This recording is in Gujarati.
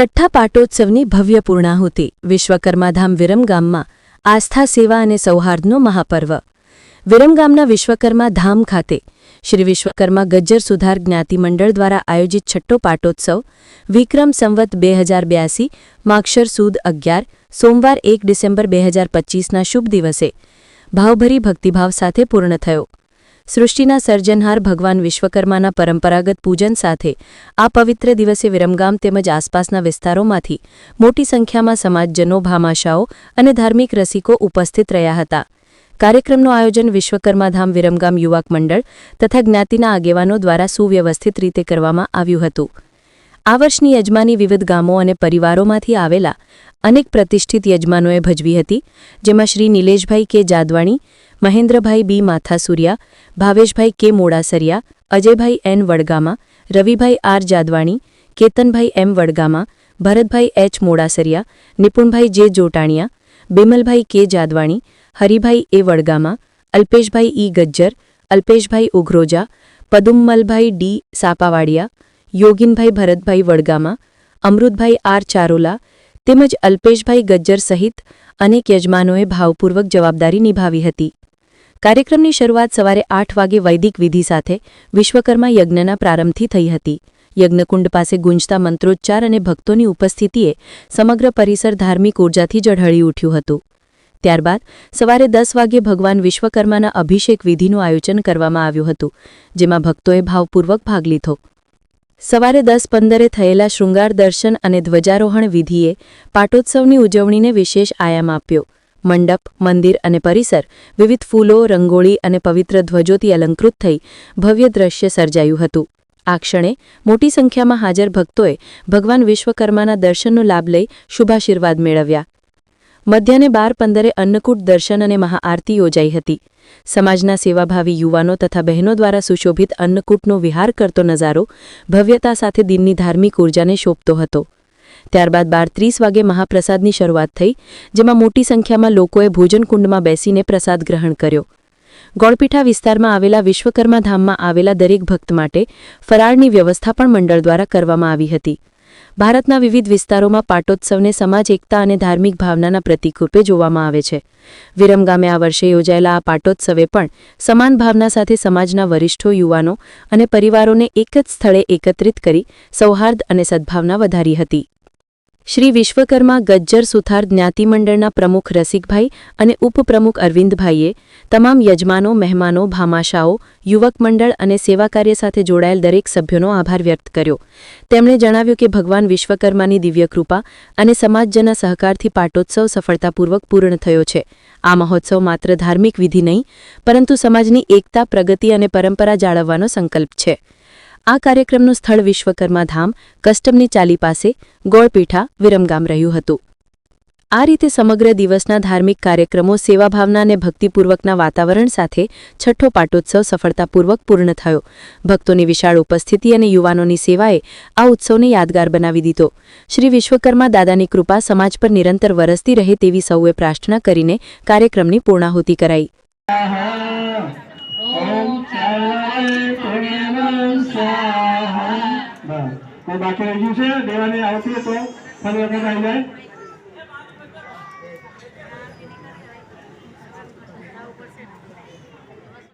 છઠ્ઠા પાટોત્સવની ભવ્ય પૂર્ણાહુતિ. વિશ્વકર્માધામ વિરમગામમાં આસ્થા, સેવા અને સૌહાર્દનો મહાપર્વ. વિરમગામના વિશ્વકર્મા ધામ ખાતે શ્રી વિશ્વકર્મા ગજ્જર સુધાર જ્ઞાતિ મંડળ દ્વારા આયોજિત છઠ્ઠો પાટોત્સવ, વિક્રમ સંવત બે હજાર બ્યાસી, માક્ષર સુદ અગિયાર, સોમવાર એક ડિસેમ્બર બે હજાર પચ્ચીસના શુભ દિવસે ભાવભરી ભક્તિભાવ સાથે પૂર્ણ થયો. સૃષ્ટિના સર્જનહાર ભગવાન વિશ્વકર્માના પરંપરાગત પૂજન સાથે આ પવિત્ર દિવસે વિરમગામ તેમજ આસપાસના વિસ્તારોમાંથી મોટી સંખ્યામાં સમાજજનો, ભામાશાઓ અને ધાર્મિક રસિકો ઉપસ્થિત રહ્યા હતા. કાર્યક્રમનું આયોજન વિશ્વકર્માધામ વિરમગામ યુવક મંડળ તથા જ્ઞાતિના આગેવાનો દ્વારા સુવ્યવસ્થિત રીતે કરવામાં આવ્યું હતું. આ વર્ષની યજમાની વિવિધ ગામો અને પરિવારોમાંથી આવેલા અનેક પ્રતિષ્ઠિત યજમાનોએ ભજવી હતી, જેમાં શ્રી નિલેશભાઈ કે જાદવાણી મહેન્દ્રભાઈ B Mathasuriya, Bhaveshbhai K Modasariya, Ajaybhai N Vadgama, Ravibhai R Jadvani, Ketanbhai M Vadgama, Bharatbhai H Modasariya, Nipunbhai J Jotaniya, Bimalbhai K Jadvani, Haribhai A Vadgama, Alpeshbhai E Gajjar, Alpeshbhai Ughroja Padummalbhai D Sapavadiya, Yoginbhai Bharatbhai Vadgama, Amrutbhai R Charola, તેમજ અલ્પેશભાઈ ગજ્જર સહિત અનેક યજમાનોએ ભાવપૂર્વક જવાબદારી નિભાવી હતી. કાર્યક્રમની શરૂઆત સવારે આઠ વાગે વૈદિક વિધિ સાથે વિશ્વકર્મા યજ્ઞના પ્રારંભથી થઈ હતી. યજ્ઞકુંડ પાસે ગુંજતા મંત્રોચ્ચાર અને ભક્તોની ઉપસ્થિતિએ સમગ્ર પરિસર ધાર્મિક ઉર્જાથી ઝળહળી ઉઠ્યું હતું. ત્યારબાદ સવારે દસ વાગ્યે ભગવાન વિશ્વકર્માના અભિષેક વિધિનું આયોજન કરવામાં આવ્યું હતું, જેમાં ભક્તોએ ભાવપૂર્વક ભાગ લીધો. સવારે દસ પંદરે થયેલા શૃંગાર દર્શન અને ધ્વજારોહણ વિધિએ પાટોત્સવની ઉજવણીને વિશેષ આયામ આપ્યો. મંડપ, મંદિર અને પરિસર વિવિધ ફૂલો, રંગોળી અને પવિત્ર ધ્વજોથી અલંકૃત થઈ ભવ્ય દ્રશ્ય સર્જાયું હતું. આ ક્ષણે મોટી સંખ્યામાં હાજર ભક્તોએ ભગવાન વિશ્વકર્માના દર્શનનો લાભ લઈ શુભાશીર્વાદ મેળવ્યા. મધ્યાને બાર પંદરે અન્નકૂટ દર્શન અને મહાઆરતી યોજાઈ હતી. સમાજના સેવાભાવી યુવાનો તથા બહેનો દ્વારા સુશોભિત અન્નકૂટનો વિહાર કરતો નજારો ભવ્યતા સાથે દિનની ધાર્મિક ઉર્જાને શોભતો હતો. ત્યારબાદ બાર ત્રીસ વાગે મહાપ્રસાદની શરૂઆત થઈ, જેમાં મોટી સંખ્યામાં લોકોએ ભોજનકુંડમાં બેસીને પ્રસાદ ગ્રહણ કર્યો. ગોળપીઠા વિસ્તારમાં આવેલા વિશ્વકર્મા ધામમાં આવેલા દરેક ભક્ત માટે ફરાળની વ્યવસ્થા પણ મંડળ દ્વારા કરવામાં આવી હતી. ભારતના વિવિધ વિસ્તારોમાં પાટોત્સવને સમાજ, એકતા અને ધાર્મિક ભાવનાના પ્રતીક રૂપે જોવામાં આવે છે. વિરમગામે આ વર્ષે યોજાયેલા આ પાટોત્સવે પણ સમાન ભાવના સાથે સમાજના વરિષ્ઠો, યુવાનો અને પરિવારોને એક જ સ્થળે એકત્રિત કરી સૌહાર્દ અને સદ્ભાવના વધારી હતી. શ્રી વિશ્વકર્મા ગજ્જર સુથાર જ્ઞાતિમંડળના પ્રમુખ રસિકભાઈ અને ઉપપ્રમુખ અરવિંદભાઈએ તમામ યજમાનો, મહેમાનો, ભામાશાઓ, યુવક મંડળ અને સેવા કાર્ય સાથે જોડાયેલ દરેક સભ્યોનો આભાર વ્યક્ત કર્યો. તેમણે જણાવ્યું કે ભગવાન વિશ્વકર્માની દિવ્ય કૃપા અને સમાજજના સહકારથી પાટોત્સવ સફળતાપૂર્વક પૂર્ણ થયો છે. આ મહોત્સવ માત્ર ધાર્મિક વિધિ નહીં, પરંતુ સમાજની એકતા, પ્રગતિ અને પરંપરા જાળવવાનો સંકલ્પ છે. આ કાર્યક્રમનું સ્થળ વિશ્વકર્મા ધામ, કસ્ટમની ચાલી પાસે, ગોળપીઠા, વિરમગામ રહ્યું હતું. આ રીતે સમગ્ર દિવસના ધાર્મિક કાર્યક્રમો સેવાભાવના અને ભક્તિપૂર્વકના વાતાવરણ સાથે છઠ્ઠો પાટોત્સવ સફળતાપૂર્વક પૂર્ણ થયો. ભક્તોની વિશાળ ઉપસ્થિતિ અને યુવાનોની સેવાએ આ ઉત્સવને યાદગાર બનાવી દીધો. શ્રી વિશ્વકર્મા દાદાની કૃપા સમાજ પર નિરંતર વરસતી રહે તેવી સૌએ પ્રાર્થના કરીને કાર્યક્રમની પૂર્ણાહુતિ કરાઈ. સ્વાહા બાકી રહી ગયું છે. દેવાની આવતી તો ફરી વખત આવી જાય